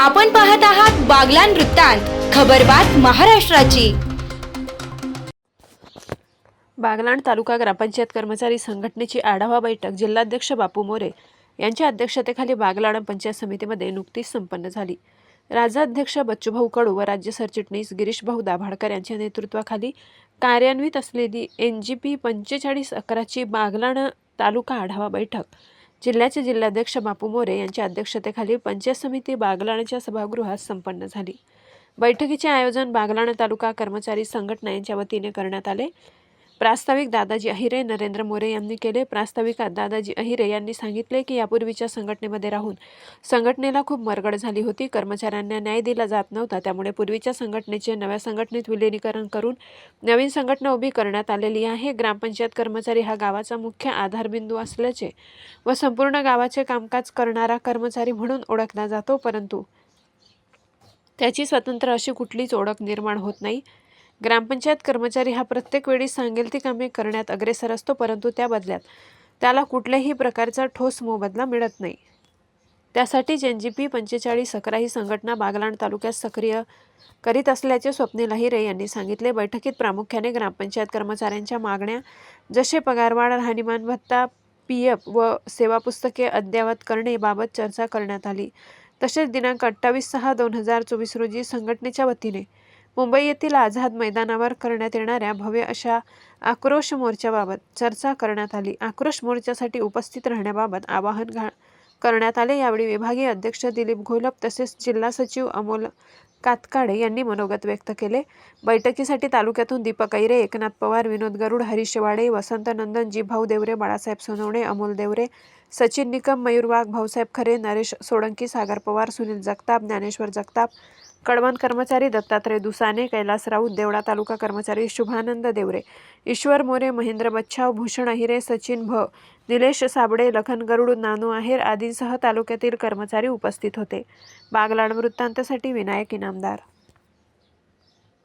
आपण पाहत आहात बागलान वृत्तांत खबरबात महाराष्ट्राची. बागलाण तालुका ग्रामपंचायत कर्मचारी संघटनेची आढावा बैठक जिल्हाध्यक्ष बापू मोरे यांच्या अध्यक्षतेखाली बागलाण पंचायत समितीमध्ये नुकतीच संपन्न झाली. राज्याध्यक्ष बच्चूभाऊ कडू व राज्य सरचिटणीस गिरीशभाऊ दाभाडकर यांच्या नेतृत्वाखाली कार्यान्वित असलेली एन जी पी पंचेचाळीस अकराची बागलाण तालुका आढावा बैठक जिल्ह्याचे जिल्हाध्यक्ष बापू मोरे यांच्या अध्यक्षतेखाली पंचायत समिती बागलाणच्या सभागृहात संपन्न झाली. बैठकीचे आयोजन बागलाण तालुका कर्मचारी संघटना यांच्या वतीने करण्यात आले. प्रास्ताविक दादाजी अहिरे नरेंद्र मोरे यांनी केले. प्रास्ताविकात दादाजी अहिरे यांनी सांगितले की यापूर्वीच्या संघटनेमध्ये राहून संघटनेला खूप मरगड झाली होती. कर्मचाऱ्यांना न्याय दिला जात नव्हता. त्यामुळे पूर्वीच्या संघटनेचे नव्या संघटनेत विलिनीकरण करून नवीन संघटना उभी करण्यात आलेली आहे. ग्रामपंचायत कर्मचारी हा गावाचा मुख्य आधारबिंदू असल्याचे व संपूर्ण गावाचे कामकाज करणारा कर्मचारी म्हणून ओळखला जातो. परंतु त्याची स्वतंत्र अशी कुठलीच ओळख निर्माण होत नाही. ग्रामपंचायत कर्मचारी हा प्रत्येक वेळी सांगेल ती कामे करण्यात अग्रेसर असतो परंतु त्या बदल्यात त्याला कुठल्याही प्रकारचा ठोस मोबदला मिळत नाही. त्यासाठीच एन जी पी पंचेचाळीस अकरा ही संघटना बागलाण तालुक्यात सक्रिय करीत असल्याचे स्वप्नील हिरे यांनी सांगितले. बैठकीत प्रामुख्याने ग्रामपंचायत कर्मचाऱ्यांच्या मागण्या जसे पगारवाढ राहणीमान भत्ता पी एफ व सेवा पुस्तके अद्ययावत करणे बाबत चर्चा करण्यात आली. तसेच दिनांक अठ्ठावीस सहा दोन हजार चोवीस रोजी संघटनेच्या वतीने मुंबई येथील आझाद मैदानावर करण्यात येणाऱ्या भव्य अशा आक्रोश मोर्चाबाबत चर्चा करण्यात आली. आक्रोश मोर्चासाठी उपस्थित राहण्याबाबत आवाहन घा करण्यात आले. यावेळी विभागीय अध्यक्ष दिलीप घोलप तसेच जिल्हा सचिव अमोल कातकाडे यांनी मनोगत व्यक्त केले. बैठकीसाठी तालुक्यातून दीपक ऐरे एकनाथ पवार विनोद गरुड हरीश वाडे वसंत नंदन जीभाऊ देवरे बाळासाहेब सोनवणे अमोल देवरे सचिन निकम मयूर वाघ भाऊसाहेब खरे नरेश सोळंकी सागर पवार सुनील जगताप ज्ञानेश्वर जगताप कळवण कर्मचारी दत्तात्रय दुसाने कैलास राऊत देवळा तालुका कर्मचारी शुभानंद देवरे ईश्वर मोरे महेंद्र बच्छाव भूषण अहिरे सचिन भ निलेश साबडे लखन गरुड नानू आहेर आदींसह तालुक्यातील कर्मचारी उपस्थित होते. बागलाण वृत्तांतसाठी विनायक इनामदार.